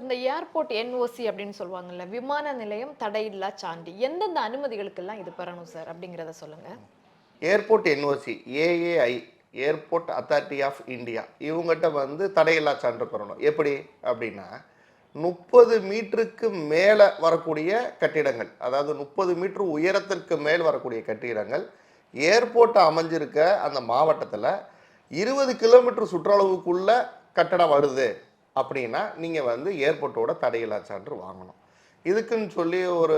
இந்த airport NOC அப்படின்னு சொல்லுவாங்கல்ல விமான நிலையம் தடையில்லா சான்று. எந்தெந்த அனுமதிகளுக்கெல்லாம் இது பெறணும் சார் அப்படிங்கிறத சொல்லுங்க. Airport NOC AAI airport authority of India இவங்ககிட்ட வந்து தடையில்லா சான்று பெறணும். எப்படி? அப்படின்னா முப்பது மீட்டருக்கு மேலே வரக்கூடிய கட்டிடங்கள் அதாவது முப்பது மீட்டர் உயரத்திற்கு மேல் வரக்கூடிய கட்டிடங்கள் ஏர்போர்ட் அமைஞ்சிருக்க அந்த மாவட்டத்தில் இருபது கிலோமீட்டர் சுற்றளவுக்குள்ள கட்டடம் வருது. அப்படின்னா நீங்கள் வந்து ஏர்போர்ட்டோட தடையில்லா சான்று வாங்கணும். இதுக்குன்னு சொல்லி ஒரு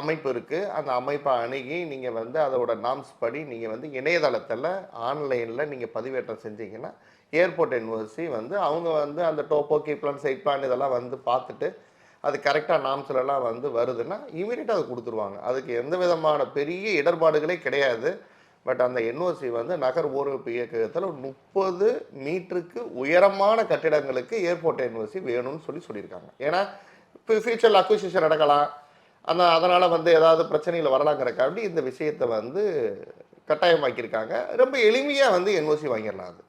அமைப்பு இருக்குது அந்த அமைப்பை அணுகி நீங்கள் வந்து அதோட நாம்ஸ் படி நீங்கள் வந்து இணையதளத்தில் ஆன்லைனில் நீங்கள் பதிவேற்றம் செஞ்சீங்கன்னா ஏர்போர்ட் யூனிவர்சிட்டி வந்து அவங்க வந்து அந்த topo key plan site plan இதெல்லாம் வந்து பார்த்துட்டு அது கரெக்டாக நாம்ஸ்லலாம் வந்து வருதுன்னா இமீடியட்டாக அது கொடுத்துருவாங்க. அதுக்கு எந்த விதமான பெரிய இடர்பாடுகளே கிடையாது. பட் அந்த என்ஓசி வந்து நகர் ஊரகப்பு இயக்கத்தில் முப்பது மீட்டருக்கு உயரமான கட்டிடங்களுக்கு ஏர்போர்ட் என்ஓசி வேணும்னு சொல்லி சொல்லியிருக்காங்க. ஏன்னா இப்போ ஃபியூச்சரில் அக்விசிஷன் நடக்கலாம். அந்த அதனால் வந்து ஏதாவது பிரச்சனைகள் வரலாங்கிறக்காண்டி இந்த விஷயத்தை வந்து கட்டாயமாக்கியிருக்காங்க. ரொம்ப எளிமையாக வந்து என்ஓசி வாங்கிடலாம் அது.